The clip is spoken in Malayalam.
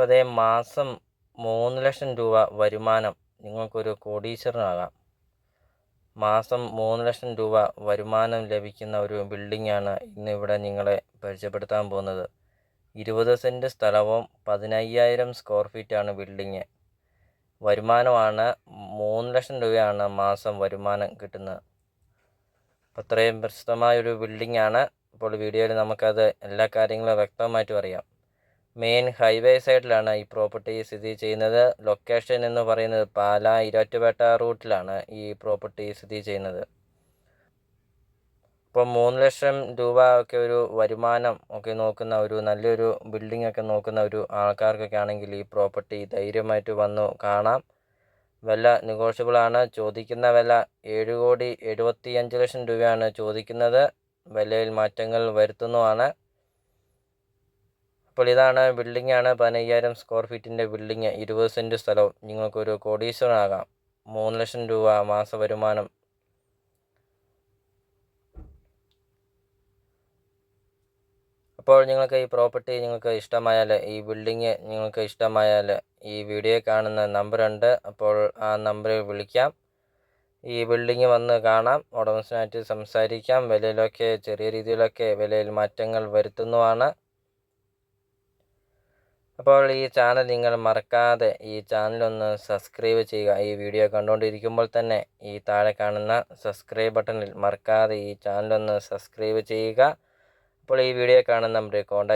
ഇപ്പോൾ അതേ മാസം മൂന്ന് ലക്ഷം രൂപ വരുമാനം നിങ്ങൾക്കൊരു കോടീശ്വരനാകാം. മാസം മൂന്ന് ലക്ഷം രൂപ വരുമാനം ലഭിക്കുന്ന ഒരു ബിൽഡിങ്ങാണ് ഇന്ന് ഇവിടെ നിങ്ങളെ പരിചയപ്പെടുത്താൻ പോകുന്നത്. ഇരുപത് സെന്റ് സ്ഥലവും പതിനയ്യായിരം സ്ക്വയർ ഫീറ്റാണ് ബിൽഡിങ്. വരുമാനമാണ് മൂന്ന് ലക്ഷം രൂപയാണ് മാസം വരുമാനം കിട്ടുന്നത്. അത്രയും പ്രശസ്തമായൊരു ബിൽഡിങ്ങാണ്. ഇപ്പോൾ വീഡിയോയിൽ നമുക്കത് എല്ലാ കാര്യങ്ങളും വ്യക്തമായിട്ടും അറിയാം മെയിൻ ഹൈവേ സൈഡിലാണ് ഈ പ്രോപ്പർട്ടി സ്ഥിതി ചെയ്യുന്നത്. ലൊക്കേഷൻ എന്ന് പറയുന്നത് പാല ഇരാറ്റുപേട്ട റൂട്ടിലാണ് ഈ പ്രോപ്പർട്ടി സ്ഥിതി ചെയ്യുന്നത്. ഇപ്പോൾ മൂന്ന് ലക്ഷം രൂപ ഒക്കെ ഒരു വരുമാനം ഒക്കെ നോക്കുന്ന ഒരു നല്ലൊരു ബിൽഡിംഗ് ഒക്കെ നോക്കുന്ന ഒരു ആൾക്കാർക്കൊക്കെ ആണെങ്കിൽ ഈ പ്രോപ്പർട്ടി ധൈര്യമായിട്ട് വന്നു കാണാം. വില നെഗോഷ്യബിൾ ആണ്. ചോദിക്കുന്ന വില ഏഴ് കോടി എഴുപത്തി അഞ്ച് ലക്ഷം രൂപയാണ് ചോദിക്കുന്നത്. വിലയിൽ മാറ്റങ്ങൾ വരുത്തുന്നതാണ് അപ്പോൾ ഇതാണ് ബിൽഡിംഗ് ആണ് പതിനയ്യായിരം സ്ക്വയർ ഫീറ്റിന്റെ ബിൽഡിംഗ് ഇരുപത് സെന്റ് സ്ഥലവും. നിങ്ങൾക്കൊരു കോടീശ്വരനാകാം മൂന്ന് ലക്ഷം രൂപ മാസ വരുമാനം. അപ്പോൾ നിങ്ങൾക്ക് ഈ പ്രോപ്പർട്ടി നിങ്ങൾക്ക് ഇഷ്ടമായാൽ ഈ ബിൽഡിങ് നിങ്ങൾക്ക് ഇഷ്ടമായാൽ ഈ വീഡിയോ കാണുന്ന നമ്പറുണ്ട് അപ്പോൾ ആ നമ്പറിൽ വിളിക്കാം. ഈ ബിൽഡിങ് വന്ന് കാണാം. ഉടമസ്ഥനായിട്ട് സംസാരിക്കാം. വിലയിലൊക്കെ ചെറിയ രീതിയിലൊക്കെ വിലയിൽ മാറ്റങ്ങൾ വരുത്തുന്നതാണ്. അപ്പോൾ ഈ ചാനൽ നിങ്ങൾ മറക്കാതെ ഈ ചാനലൊന്ന് സബ്സ്ക്രൈബ് ചെയ്യുക. ഈ വീഡിയോ കണ്ടുകൊണ്ടിരിക്കുമ്പോൾ തന്നെ ഈ താഴെ കാണുന്ന സബ്സ്ക്രൈബ് ബട്ടണിൽ മറക്കാതെ ഈ ചാനലൊന്ന് സബ്സ്ക്രൈബ് ചെയ്യുക. അപ്പോൾ ഈ വീഡിയോ കാണുന്ന നമ്മുടെ കോൺടാക്ട്